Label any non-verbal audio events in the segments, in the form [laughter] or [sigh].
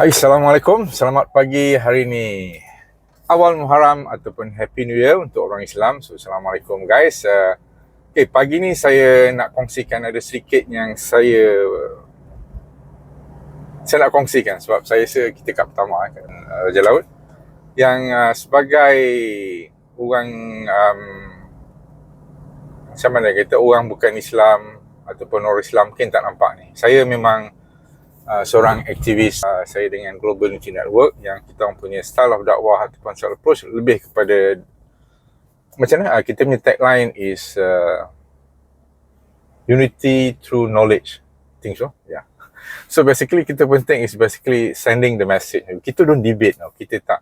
Hai, Assalamualaikum. Selamat pagi hari ini. Awal Muharram ataupun Happy New Year untuk orang Islam. So, Assalamualaikum guys. Uh, okay, pagi ni saya nak kongsikan ada sedikit yang saya saya nak kongsikan sebab saya rasa kita kat pertama kan, Raja Laut yang uh, sebagai orang um, macam mana kita orang bukan Islam ataupun orang Islam mungkin tak nampak ni. Saya memang uh, seorang aktivis uh, saya dengan Global Unity Network yang kita punya style of dakwah ataupun style approach lebih kepada macam mana? Uh, kita punya tagline is uh, unity through knowledge. Think so? Yeah so basically kita penting is basically sending the message. Kita don't debate no. kita tak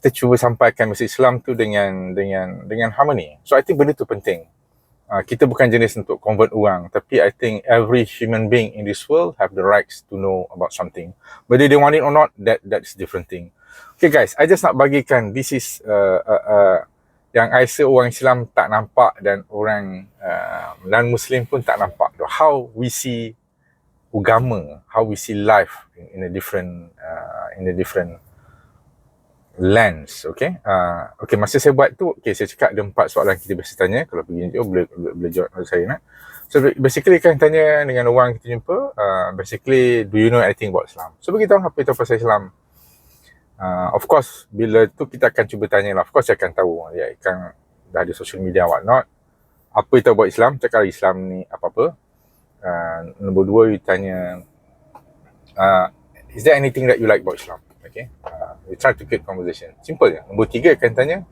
kita cuba sampaikan message Islam tu dengan dengan dengan harmony. So I think benda tu penting uh, kita bukan jenis untuk convert orang tapi I think every human being in this world have the rights to know about something. Whether they want it or not that that's different thing. Okay guys I just nak bagikan this is uh, uh, uh, yang I rasa orang Islam tak nampak dan orang uh, non-Muslim pun tak nampak. How we see agama how we see life in a different uh, in a different lens okay? Uh, okay masa saya buat tu okay saya cakap ada empat soalan kita biasa tanya. Kalau pergi jumpa boleh, boleh, jawab saya nak. So basically kan tanya dengan orang kita jumpa uh, basically do you know anything about Islam? So bagi tahu apa itu pasal Islam. Uh, of course bila tu kita akan cuba tanya lah. Of course saya akan tahu. Ya kan dah ada social media what not apa itu buat Islam? Cakap Islam ni apa-apa. Uh, nombor dua you tanya uh, is there anything that you like about Islam? Okay. Uh, we try to create conversation. Simple je. Nombor tiga akan tanya,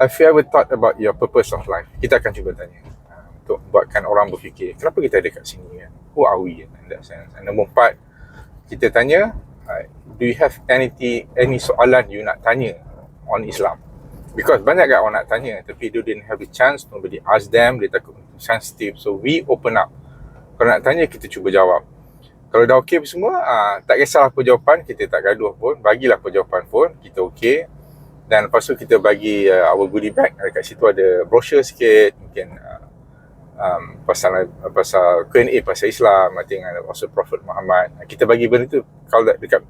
have you ever thought about your purpose of life? Kita akan cuba tanya. Uh, untuk buatkan orang berfikir, kenapa kita ada kat sini kan? Who are we in that sense? And nombor empat, kita tanya, do you have any, any soalan you nak tanya on Islam? Because banyak kat orang nak tanya, tapi they didn't have the chance, nobody ask them, dia takut sensitive. So we open up. Kalau nak tanya, kita cuba jawab. Kalau dah okey semua, uh, tak kisahlah apa jawapan, kita tak gaduh pun. Bagilah apa jawapan pun, kita okey. Dan lepas tu kita bagi uh, our goodie bag. Dekat situ ada brochure sikit, mungkin uh, um, pasal pasal Q&A pasal Islam, I think uh, also Prophet Muhammad. Uh, kita bagi benda tu, kalau dekat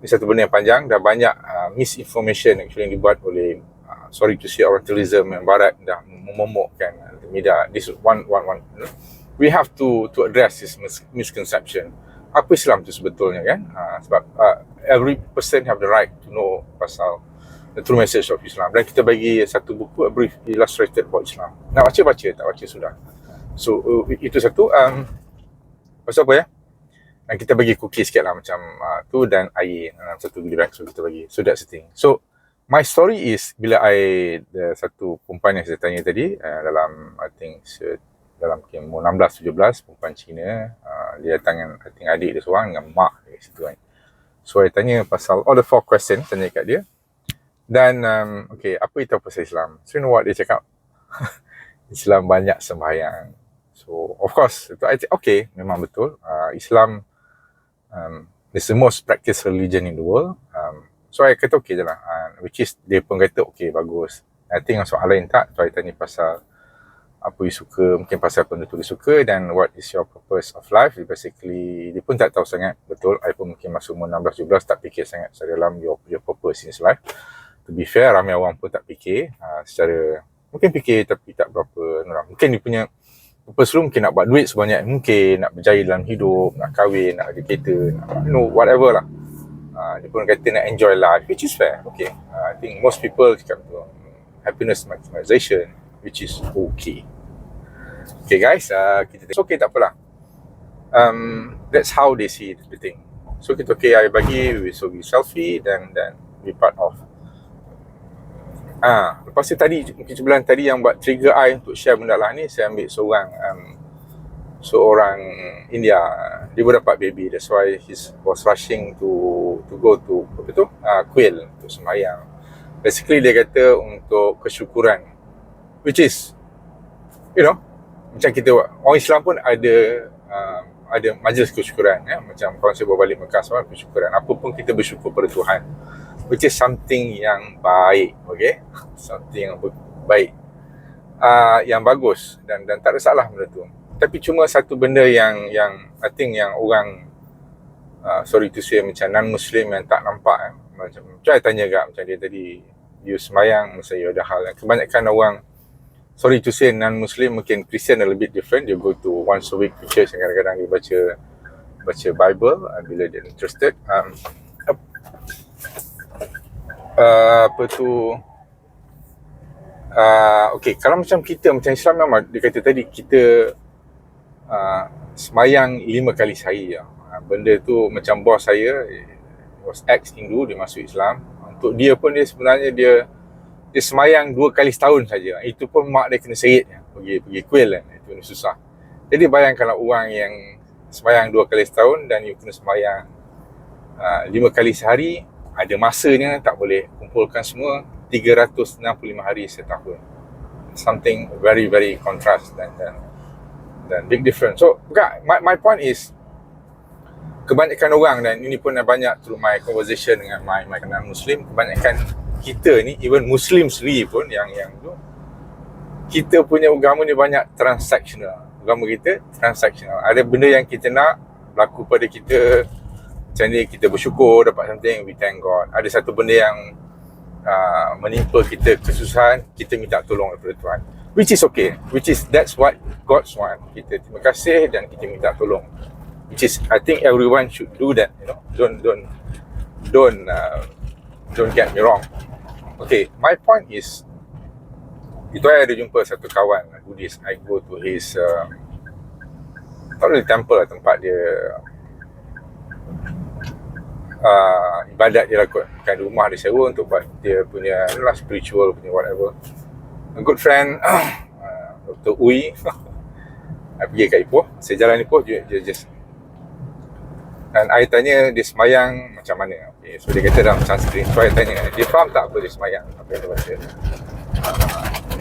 ni satu benda yang panjang, dah banyak uh, misinformation actually yang dibuat oleh uh, sorry to say Orientalism yang barat dah memomokkan media. This is one, one, one. You know? We have to to address this mis- misconception. Apa Islam tu sebetulnya kan? Uh, sebab uh, every person have the right to know pasal the true message of Islam. Dan kita bagi satu buku, a brief illustrated about Islam. Nak baca baca, tak baca sudah. So uh, itu satu. Um, pasal apa ya? Dan kita bagi cookie sikit lah macam uh, tu dan air dalam uh, satu goodie bag. So kita bagi. So that's the thing. So my story is bila I the satu perempuan yang saya tanya tadi uh, dalam I think dalam umur 16 17 perempuan Cina uh, dia datang dengan adik dia seorang dengan mak dia kat situ kan. So saya tanya pasal all the four questions tanya kat dia. Dan um, okay, apa itu pasal Islam? So you know what dia cakap? [laughs] Islam banyak sembahyang. So of course, itu think, okay, memang betul. Uh, Islam um, is the most practiced religion in the world. Um, so I kata okay je lah. Uh, which is dia pun kata okay, bagus. I think soalan lain tak. So I tanya pasal apa you suka, mungkin pasal apa tu suka dan what is your purpose of life. Basically, dia pun tak tahu sangat. Betul, I pun mungkin masuk umur 16-17 tak fikir sangat secara dalam your, your purpose in life. To be fair, ramai orang pun tak fikir uh, secara, mungkin fikir tapi tak berapa. Nah, mungkin dia punya purpose lu mungkin nak buat duit sebanyak mungkin, nak berjaya dalam hidup, nak kahwin, nak ada kereta, nak, you know, whatever lah. Uh, dia pun kata nak enjoy life, which is fair. Okay, uh, I think most people cakap tu, happiness maximization, which is okay. Okay guys, uh, kita it's okay tak apalah. Um, that's how they see the thing. So kita okay, I bagi, we so we selfie dan dan we part of. Ah, lepas tu tadi mungkin sebulan tadi yang buat trigger I untuk share benda lah ni saya ambil seorang um, seorang India dia baru dapat baby that's why he was rushing to to go to apa tu uh, kuil untuk sembahyang basically dia kata untuk kesyukuran which is you know macam kita orang Islam pun ada uh, ada majlis kesyukuran ya. Macam kalau saya bawa balik Mekah semua kesyukuran. Apa pun kita bersyukur pada Tuhan. Which is something yang baik okay? Something yang baik. Uh, yang bagus. Dan dan tak ada salah benda tu. Tapi cuma satu benda yang yang I think yang orang uh, sorry to say macam non-Muslim yang tak nampak eh. macam saya tanya gak macam dia tadi you semayang saya ada hal. Kebanyakan orang sorry to say non-Muslim mungkin Christian a little bit different. Dia go to once a week to church kadang-kadang dia baca baca Bible uh, bila dia interested. Um, uh, apa tu? Uh, okay kalau macam kita macam Islam memang dia kata tadi kita uh, semayang lima kali sehari ya. Uh, benda tu macam bos saya was ex Hindu dia masuk Islam. Untuk dia pun dia sebenarnya dia dia semayang dua kali setahun saja. Itu pun mak dia kena serit pergi pergi kuil kan. Itu ni susah. Jadi bayangkanlah orang yang semayang dua kali setahun dan you kena semayang uh, lima kali sehari ada masanya tak boleh kumpulkan semua 365 hari setahun. Something very very contrast dan dan dan big difference. So bukan my, my point is kebanyakan orang dan ini pun banyak through my conversation dengan my my kenal muslim kebanyakan kita ni even muslim sendiri pun yang yang tu kita punya agama ni banyak transactional agama kita transactional ada benda yang kita nak berlaku pada kita macam ni kita bersyukur dapat something we thank God ada satu benda yang uh, menimpa kita kesusahan, kita minta tolong daripada Tuhan. Which is okay. Which is that's what God want. Kita terima kasih dan kita minta tolong. Which is I think everyone should do that. You know, don't don't don't uh, don't get me wrong. Okay, my point is itu saya ada jumpa satu kawan Buddhist. I go to his uh, tak really temple lah tempat dia uh, ibadat dia kot bukan rumah dia sewa untuk buat dia punya lah, spiritual punya whatever a good friend [coughs] uh, Dr. Ui [laughs] I pergi kat Ipoh saya jalan Ipoh dia, dia just dan I tanya dia semayang macam mana okay, so dia kata dalam Sanskrit so I tanya dia faham tak apa dia semayang? Apa yang dia baca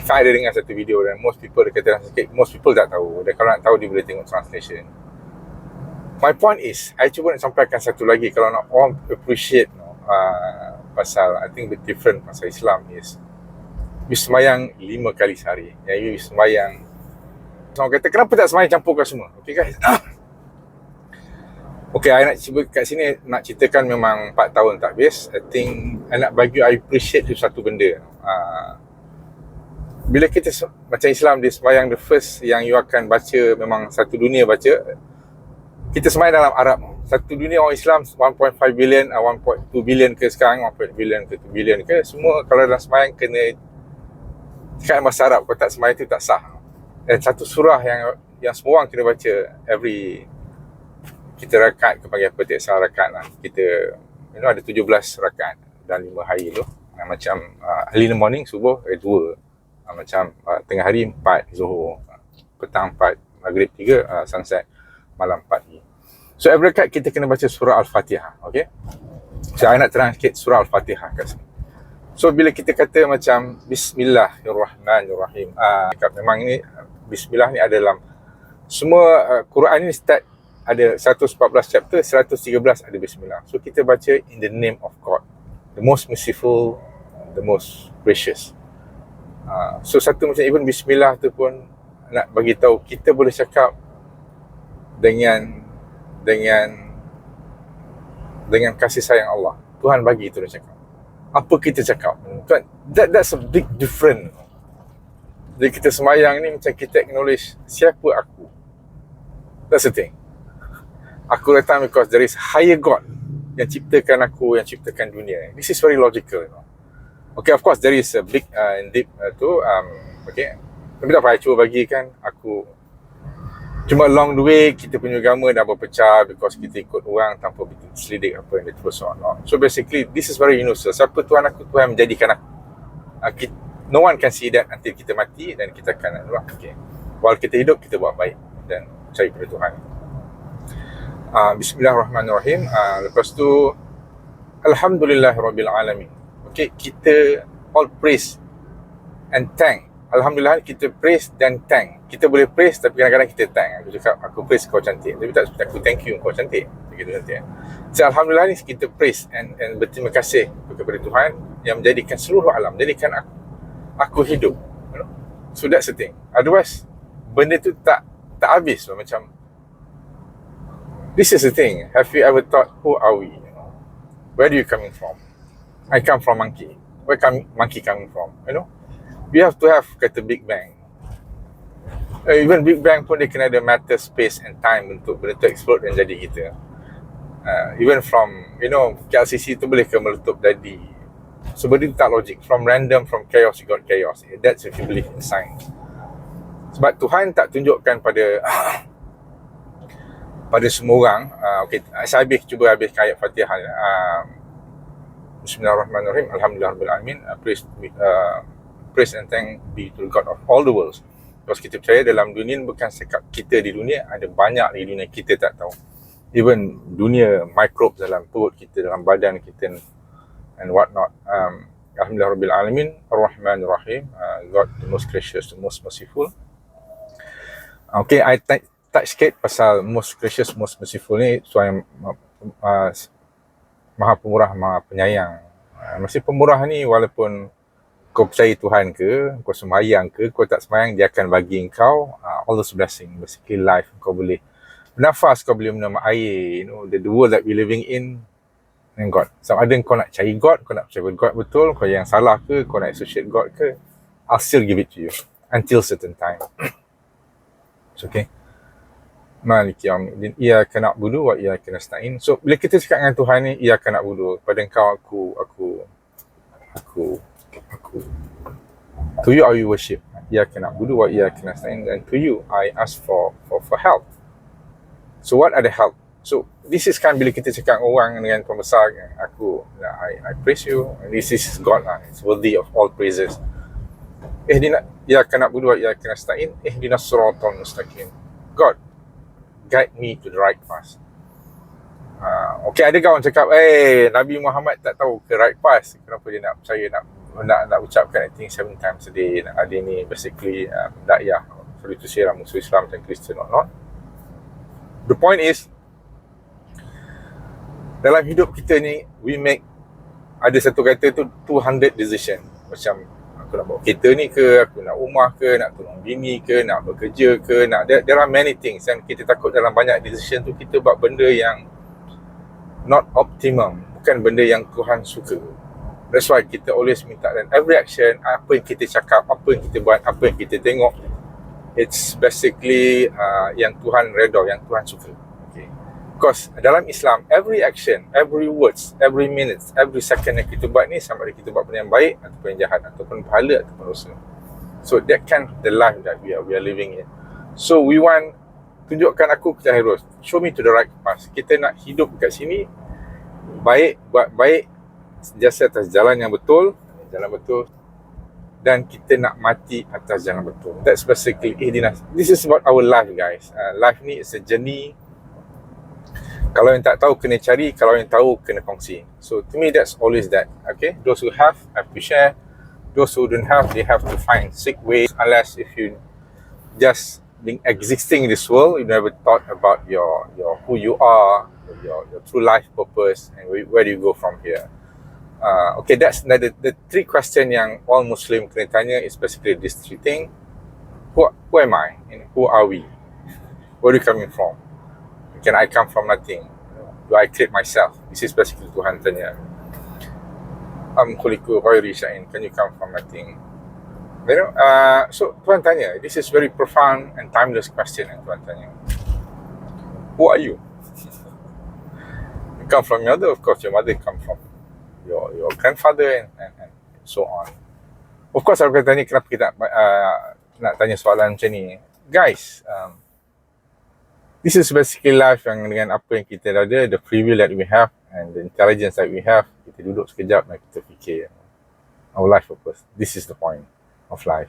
saya ada dengar satu video dan most people dia kata dalam most people tak tahu. Dan kalau nak tahu dia boleh tengok translation. My point is I cuba nak sampaikan satu lagi. Kalau nak orang appreciate no, uh, pasal I think the different pasal Islam is you semayang lima kali sehari. Yang you semayang. Orang kata kenapa tak semayang campurkan semua? Okay guys [coughs] Okay, I nak cuba kat sini nak ceritakan memang 4 tahun tak habis. I think I nak bagi I appreciate tu satu benda. Uh, bila kita macam Islam dia semayang the first yang you akan baca memang satu dunia baca. Kita semai dalam Arab. Satu dunia orang Islam 1.5 billion 1.2 billion ke sekarang 1.2 billion ke 2 billion ke semua kalau dalam semayang kena cakap bahasa Arab. Kalau tak semayang itu tak sah. Dan satu surah yang yang semua orang kena baca every kita rakat kepada apa tiap salah rakat lah kita you know ada 17 rakat dan 5 hari tu macam uh, early in the morning subuh eh, 2 uh, macam uh, tengah hari 4 zuhur petang 4 maghrib 3 uh, sunset malam pagi. So every rekat kita kena baca surah Al-Fatihah, okay? So saya nak terang sikit surah Al-Fatihah kat sini. So bila kita kata macam Bismillahirrahmanirrahim, ah uh, memang ini Bismillah ni ada dalam semua uh, Quran ni start ada 114 chapter, 113 ada Bismillah. So kita baca in the name of God, the most merciful, the most gracious. Uh, so satu macam even Bismillah tu pun nak bagi tahu kita boleh cakap dengan dengan dengan kasih sayang Allah. Tuhan bagi itu dia cakap. Apa kita cakap? Tuan, that, that's a big difference. Jadi kita semayang ni macam kita acknowledge siapa aku. That's the thing. Aku datang because there is higher God yang ciptakan aku, yang ciptakan dunia. This is very logical. You know. Okay, of course there is a big uh, and deep uh, tu. Um, okay. Tapi tak apa, cuba bagikan aku Cuma along the way kita punya agama dah berpecah because kita ikut orang tanpa selidik apa yang dia terus or not. So basically this is very universal. Siapa Tuhan aku Tuhan menjadikan aku. Uh, kita, no one can see that until kita mati dan kita akan okay. While kita hidup kita buat baik dan cari pada Tuhan. Uh, Bismillahirrahmanirrahim. Uh, lepas tu Alhamdulillahirrabbilalamin. Okay, kita all praise and thank Alhamdulillah kita praise dan thank. Kita boleh praise tapi kadang-kadang kita thank. Aku cakap aku praise kau cantik. Tapi tak aku thank you kau cantik. Begitu cantik. So Alhamdulillah ni kita praise and, and berterima kasih kepada Tuhan yang menjadikan seluruh alam. Menjadikan aku, aku hidup. So that's the thing. Otherwise, benda tu tak tak habis. Macam this is the thing. Have you ever thought, who are we? Where do you coming from? I come from monkey. Where come monkey coming from? You know, we have to have kata Big Bang. Uh, even Big Bang pun dia kena ada matter, space and time untuk benda tu explode dan jadi kita. Uh, even from, you know, KLCC tu boleh ke meletup jadi. So benda tak logik. From random, from chaos, you got chaos. That's if you believe in science. Sebab Tuhan tak tunjukkan pada [laughs] pada semua orang uh, okey saya habis cuba habis ayat Fatihah uh, Bismillahirrahmanirrahim. Alhamdulillahirabbil alamin. Uh, praise uh, praise and thank be to God of all the worlds. Because kita percaya dalam dunia ni bukan sekap kita di dunia ada banyak di dunia kita tak tahu. Even dunia microbes dalam perut kita dalam badan kita and what not um, Alhamdulillahirabbil alamin. Ar-Rahmanirrahim uh, God the most gracious the most merciful. Okay, I thank touch sikit pasal most gracious, most merciful ni Tuhan uh, maha pemurah, maha penyayang. Uh, masih pemurah ni walaupun kau percaya Tuhan ke, kau semayang ke, kau tak semayang, dia akan bagi kau uh, all those blessing. Basically life kau boleh bernafas, kau boleh minum air, you know, the, the world that we living in and God. So ada kau nak cari God, kau nak percaya God betul, kau yang salah ke, kau nak associate God ke, I'll still give it to you until certain time. [coughs] It's okay. Malik Yawmiddin Ia kena budu wa ia kena stain So bila kita cakap dengan Tuhan ni Ia kena budu Pada engkau aku Aku Aku Aku. To you I worship. Ia kena budu wa ia kena stain Dan to you I ask for For, for help. So what are the help? So this is kan bila kita cakap orang dengan pembesar Aku I, I praise you. And This is God lah. It's worthy of all praises. Eh dia nak Ia kena budu wa kena stain Eh dia nak suratul mustaqim. God guide me to the right path. Uh, okay, ada kawan cakap, eh, Nabi Muhammad tak tahu ke right path. Kenapa dia nak percaya, nak nak, nak ucapkan I think seven times a day. Nak ada ni basically, uh, dakyah. Sorry to say, musuh Islam dan Kristian or not. The point is, dalam hidup kita ni, we make, ada satu kata tu, 200 decision. Macam, aku nak bawa kereta ni ke, aku nak rumah ke, nak tolong bini ke, nak bekerja ke, nak there, there are many things and kita takut dalam banyak decision tu kita buat benda yang not optimum, bukan benda yang Tuhan suka. That's why kita always minta dan every action, apa yang kita cakap, apa yang kita buat, apa yang kita tengok, it's basically uh, yang Tuhan redha, yang Tuhan suka. Because dalam Islam, every action, every words, every minute, every second yang kita buat ni sama ada kita buat benda yang baik ataupun yang jahat ataupun pahala ataupun dosa. So that of the life that we are we are living in. So we want tunjukkan aku ke Cahirus. Show me to the right path. Kita nak hidup kat sini baik, buat baik, sentiasa atas jalan yang betul, jalan betul dan kita nak mati atas jalan betul. That's basically ihdinas. This is about our life guys. Uh, life ni is a journey kalau yang tak tahu kena cari. Kalau yang tahu kena kongsi. So to me that's always that okay? Those who have have to share. Those who don't have they have to find sick ways. Unless if you just being existing in this world you never thought about your your who you are your your true life purpose and where, where do you go from here? Uh, okay that's the, the three question yang all muslim kena tanya is basically this three thing. Who, who am i and who are we? Where are you coming from Can I come from nothing? Do I create myself? This is basically Tuhan tanya. Am khuliku ghairi sya'in. Can you come from nothing? You know, uh, so Tuhan tanya. This is very profound and timeless question yang Tuhan tanya. Who are you? you come from your mother, of course. Your mother come from your your grandfather and, and, and so on. Of course, aku tanya kenapa kita uh, nak tanya soalan macam ni. Guys, um, this is basically life yang dengan apa yang kita ada, the free will that we have and the intelligence that we have, kita duduk sekejap dan kita fikir our life purpose. This is the point of life.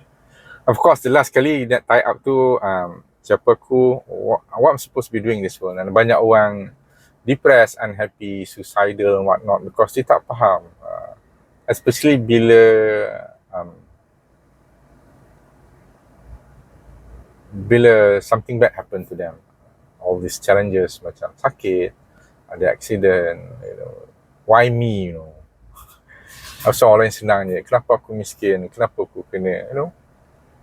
Of course, the last kali that tie up tu, um, siapa aku, what, what I'm supposed to be doing this world. Dan banyak orang depressed, unhappy, suicidal and what not because dia tak faham. Uh, especially bila um, bila something bad happen to them all these challenges macam sakit, ada accident, you know, why me, you know. [laughs] Asal orang yang senang je, kenapa aku miskin, kenapa aku kena, you know.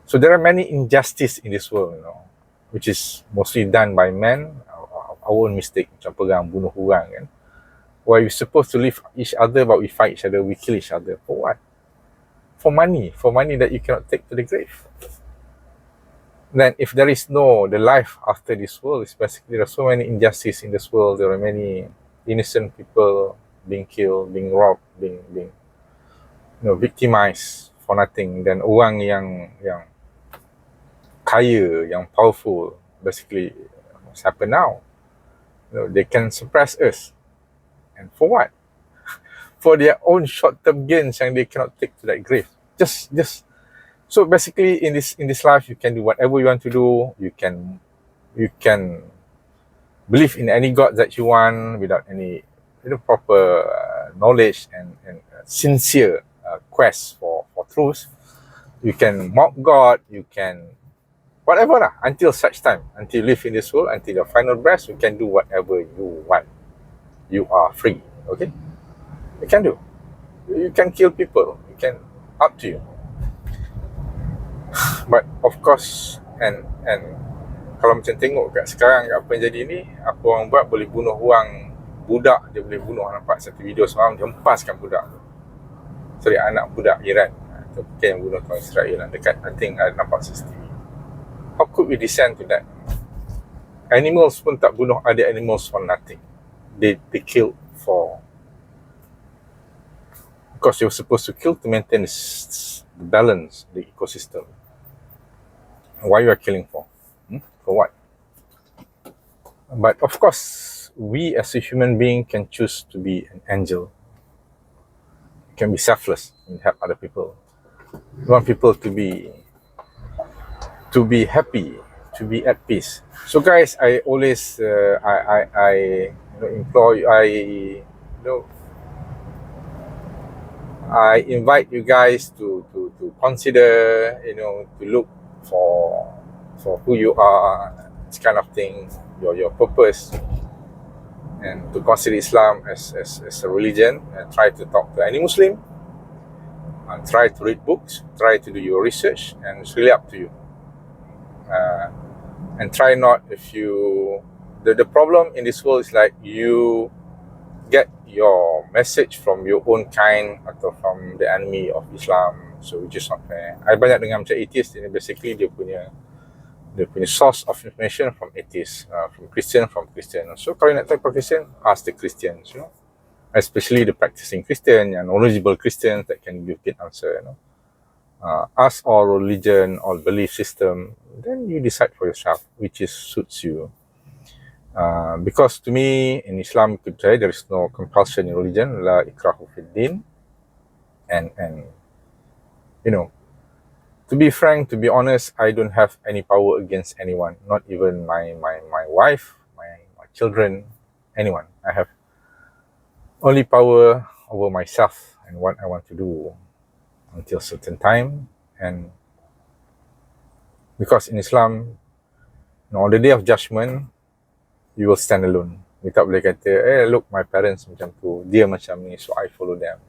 So there are many injustice in this world, you know, which is mostly done by men, our own mistake macam perang bunuh orang kan? Where we supposed to live each other but we fight each other we kill each other. For what? For money. For money that you cannot take to the grave then if there is no the life after this world is basically there are so many injustice in this world. There are many innocent people being killed being robbed being being you know victimized for nothing. Dan orang yang yang kaya yang powerful basically what's happened now? You know, they can suppress us. And for what? [laughs] For their own short-term gains yang they cannot take to that grave. Just just so basically in this in this life you can do whatever you want to do. You can you can believe in any god that you want without any you know proper uh, knowledge and, and sincere uh, quest for for truth. You can mock god. You can whatever lah until such time until you live in this world until your final breath you can do whatever you want. You are free. Okay? You can do. You can kill people. You can up to you but of course and and kalau macam tengok kat sekarang apa yang jadi ni apa orang buat boleh bunuh orang budak dia boleh bunuh nampak satu video semalam dia empaskan budak tu. Sorry anak budak Iran. Tu bukan yang bunuh tuan Israel lah. dekat I think ada nampak CCTV how could we descend to that? Animals pun tak bunuh other animals for nothing. They, they killed for because were supposed to kill to maintain balance the ecosystem. Why you are killing for? Hmm? for what? But of course we as a human being can choose to be an angel. Can be selfless and help other people. Want people to be to be happy to be at peace. So guys i always uh, i i i you know, employ, I, you know, I invite you guys to, to, to consider, you know, to look for for who you are, this kind of thing, your your purpose, and to consider Islam as, as, as a religion, and try to talk to any Muslim, try to read books, try to do your research, and it's really up to you. Uh, and try not if you the, the problem in this world is like you get your message from your own kind atau from the enemy of Islam. So which is not fair. I banyak dengar macam atheist ini basically dia punya dia punya source of information from atheist uh, from Christian from Christian. So kalau nak for Christian ask the Christians you know. Especially the practicing Christian yang knowledgeable Christians that can give good answer you know. Uh, ask all religion all belief system then you decide for yourself which is suits you Uh, because to me, in Islam, could say there is no compulsion in religion, la ikrahu din. And, and, you know, to be frank, to be honest, I don't have any power against anyone, not even my, my, my wife, my, my children, anyone. I have only power over myself and what I want to do until certain time. And because in Islam, you know, on the day of judgment, you will stand alone. You tak boleh kata, eh look my parents macam tu, dia macam ni, so I follow them.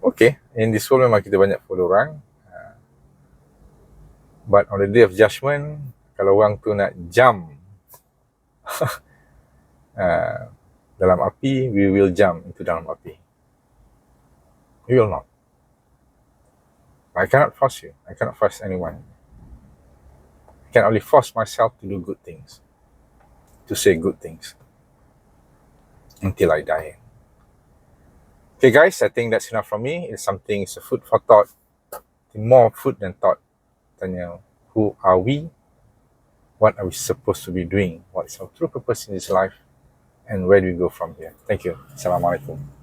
Okay, in this world memang kita banyak follow orang. Uh, but on the day of judgment, kalau orang tu nak jump uh, [laughs] dalam api, we will jump into dalam api. We will not. I cannot force you. I cannot force anyone. I can only force myself to do good things to say good things until I die. Okay, guys, I think that's enough from me. It's something, it's a food for thought. More food than thought. Tanya, who are we? What are we supposed to be doing? What is our true purpose in this life? And where do we go from here? Thank you. Assalamualaikum.